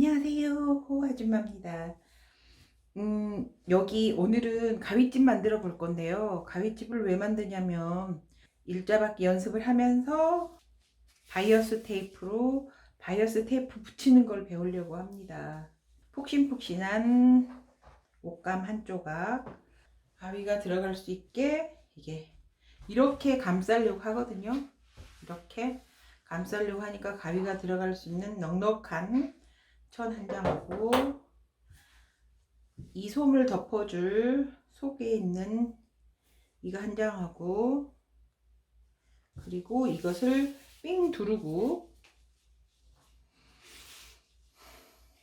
안녕하세요. 호 아줌마입니다. 음, 여기 오늘은 가위집 만들어 볼 건데요. 가위집을 왜 만드냐면 일자받기 연습을 하면서 바이어스 테이프로 바이어스 테이프 붙이는 걸 배우려고 합니다. 폭신폭신한 옷감 한 조각 가위가 들어갈 수 있게 이게 이렇게 감싸려고 하거든요. 이렇게 감싸려고 하니까 가위가 들어갈 수 있는 넉넉한 천 한 장하고 이 솜을 덮어줄 속에 있는 이거 한 장하고 그리고 이것을 삥 두르고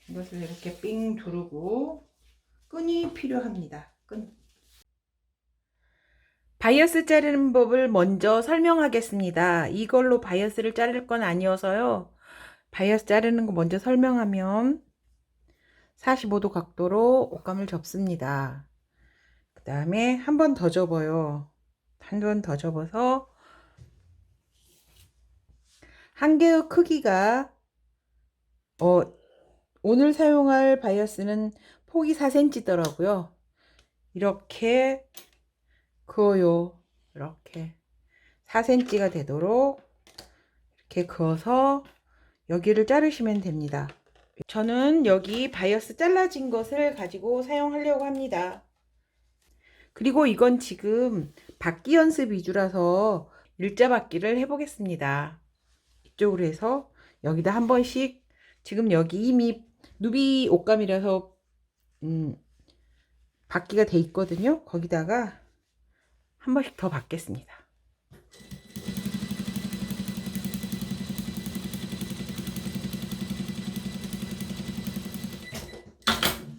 이것을 이렇게 삥 두르고 끈이 필요합니다. 끈. 바이어스 자르는 법을 먼저 설명하겠습니다. 이걸로 바이어스를 자를 건 아니어서요. 바이어스 자르는 거 먼저 설명하면 45도 각도로 옷감을 접습니다. 그 다음에 한 번 더 접어요. 한 번 더 접어서 한 개의 크기가 어, 오늘 사용할 바이어스는 폭이 4cm더라고요. 이렇게 그어요. 이렇게 4cm가 되도록 이렇게 그어서 여기를 자르시면 됩니다. 저는 여기 바이어스 잘라진 것을 가지고 사용하려고 합니다. 그리고 이건 지금 받기 연습 위주라서 일자 받기를 해보겠습니다. 이쪽으로 해서 여기다 한 번씩 지금 여기 이미 누비 옷감이라서 음, 받기가 돼 있거든요. 거기다가 한 번씩 더 받겠습니다.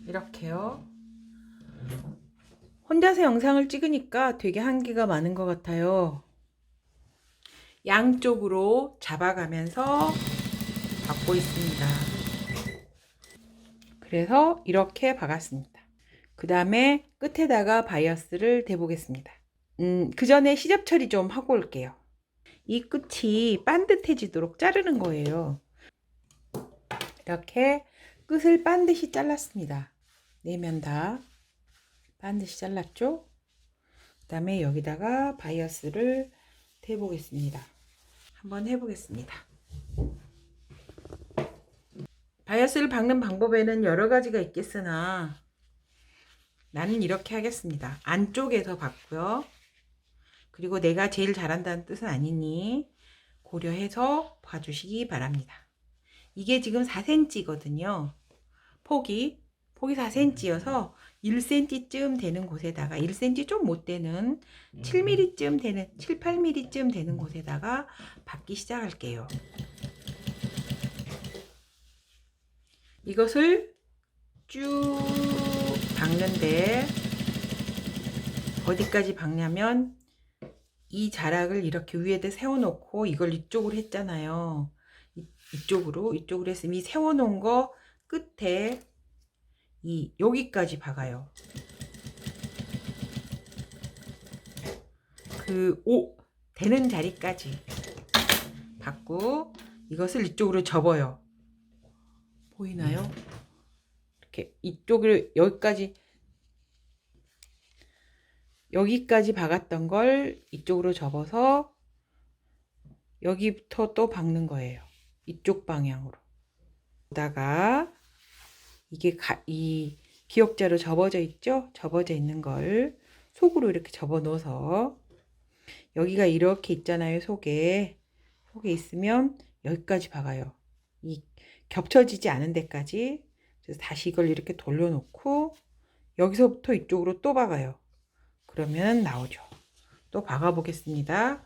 이렇게요. 혼자서 영상을 찍으니까 되게 한계가 많은 것 같아요. 양쪽으로 잡아가면서 받고 있습니다. 그래서 이렇게 박았습니다. 그 다음에 끝에다가 바이어스를 대보겠습니다. 음, 그 전에 시접 처리 좀 하고 올게요. 이 끝이 반듯해지도록 자르는 거예요. 이렇게 끝을 반드시 잘랐습니다. 내면 다 반드시 잘랐죠? 그 다음에 여기다가 바이어스를 대보겠습니다. 한번 해보겠습니다. 바이어스를 박는 방법에는 여러 가지가 있겠으나 나는 이렇게 하겠습니다. 안쪽에서 박고요. 그리고 내가 제일 잘한다는 뜻은 아니니 고려해서 봐주시기 바랍니다. 이게 지금 4cm거든요. 폭이 폭이 4cm여서 1cm쯤 되는 곳에다가 1cm 좀 못 되는 7mm쯤 되는 7, 8mm쯤 되는 곳에다가 박기 시작할게요. 이것을 쭉 박는데 어디까지 박냐면 이 자락을 이렇게 위에다 세워놓고 이걸 이쪽으로 했잖아요. 이, 이쪽으로 이쪽으로 했으면 이 세워놓은 거 끝에 이 여기까지 박아요. 그오 되는 자리까지 박고 이것을 이쪽으로 접어요. 보이나요? 이렇게 이쪽을 여기까지 여기까지 박았던 걸 이쪽으로 접어서 여기부터 또 박는 거예요. 이쪽 방향으로. 보다가 이게 가, 이 기역자로 접어져 있죠? 접어져 있는 걸 속으로 이렇게 접어 넣어서 여기가 이렇게 있잖아요. 속에 속에 있으면 여기까지 박아요. 이 겹쳐지지 않은 데까지 그래서 다시 이걸 이렇게 돌려놓고 여기서부터 이쪽으로 또 박아요. 그러면 나오죠. 또 박아 보겠습니다.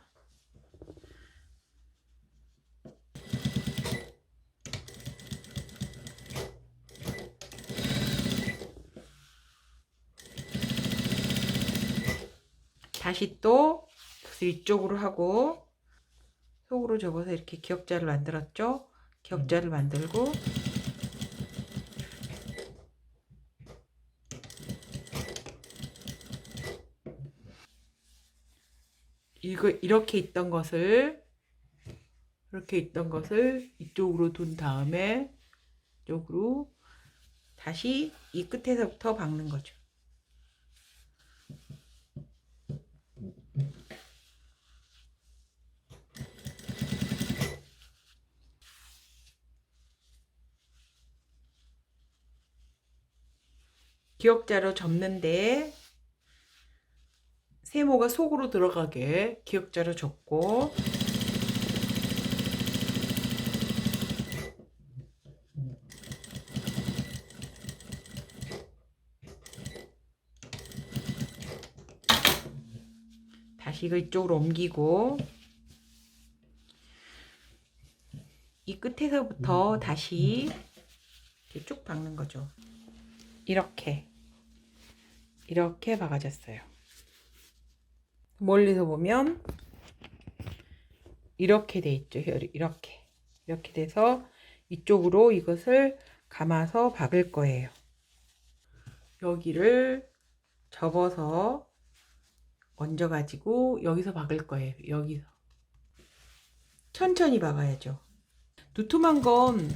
다시 또 이쪽으로 하고 속으로 접어서 이렇게 기역자를 만들었죠. 기역자를 만들고 이거 이렇게 있던 것을 이렇게 있던 것을 이쪽으로 둔 다음에 쪽으로 다시 이 끝에서부터 박는 거죠. 기역자로 접는데 세모가 속으로 들어가게 기역자로 접고 다시 이거 이쪽으로 옮기고 이 끝에서부터 다시 이렇게 쭉 박는 거죠. 이렇게 이렇게 박아졌어요. 멀리서 보면 이렇게 돼 있죠. 이렇게 이렇게 돼서 이쪽으로 이것을 감아서 박을 거예요. 여기를 접어서 얹어 가지고 여기서 박을 거예요. 여기서 천천히 박아야죠. 두툼한 건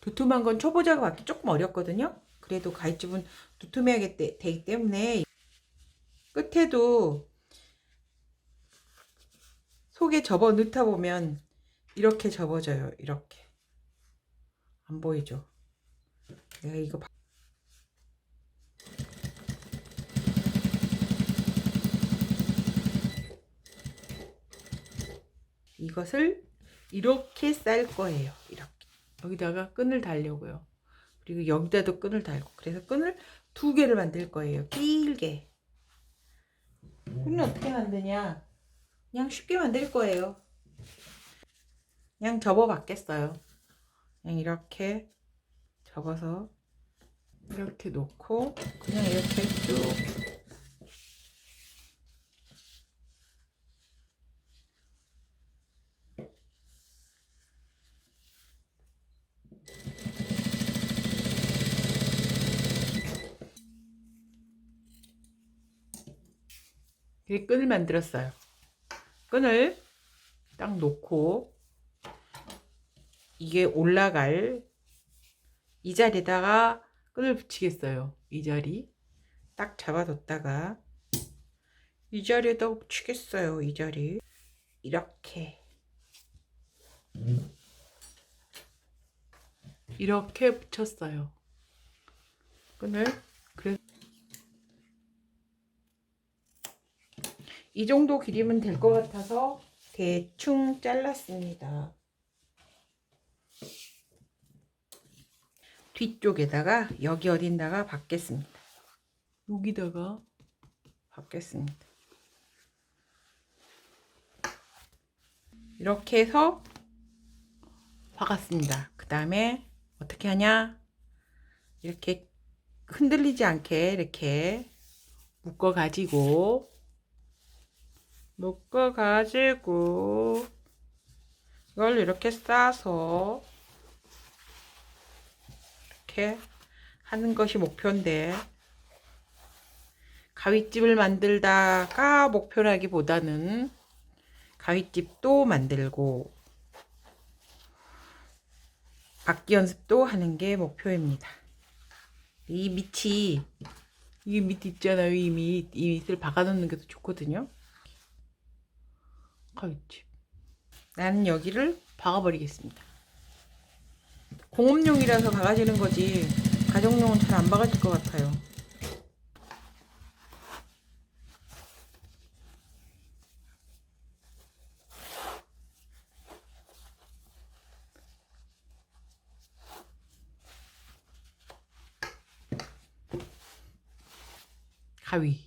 두툼한 건 초보자가 받기 조금 어렵거든요. 그래도 가위집은 두툼해야 되기 때문에 끝에도 속에 접어 넣다 보면 이렇게 접어져요. 이렇게 안 보이죠? 내가 이거 바- 이것을 이렇게 쌀 거예요. 이렇게 여기다가 끈을 달려고요. 그리고 여기다도 끈을 달고 그래서 끈을 두 개를 만들 거예요. 길게. 끈을 어떻게 만드냐? 그냥 쉽게 만들 거예요. 그냥 접어 받겠어요. 그냥 이렇게 접어서 이렇게 놓고 그냥 이렇게 쭉 이렇게 끈을 만들었어요. 끈을 딱 놓고 이게 올라갈 이 자리에다가 끈을 붙이겠어요. 이 자리 딱 잡아뒀다가 이 자리에다 붙이겠어요. 이 자리 이렇게 이렇게 붙였어요. 끈을 그래서 이 정도 길이면 될 것 같아서 대충 잘랐습니다. 뒤쪽에다가 여기 어딘다가 받겠습니다. 여기다가 받겠습니다. 이렇게 해서 박았습니다. 그 다음에 어떻게 하냐? 이렇게 흔들리지 않게 이렇게 묶어 가지고 묶어 가지고 이걸 이렇게 싸서 이렇게 하는 것이 목표인데 가위집을 만들다가 목표라기보다는 가위집도 만들고 악기 연습도 하는 게 목표입니다. 이 밑이 이 밑 있잖아요. 이 밑, 이 밑을 박아놓는 게 더 좋거든요. 가위집. 나는 여기를 박아버리겠습니다. 공업용이라서 박아지는 거지 가정용은 잘 안 박아질 것 같아요. 가위.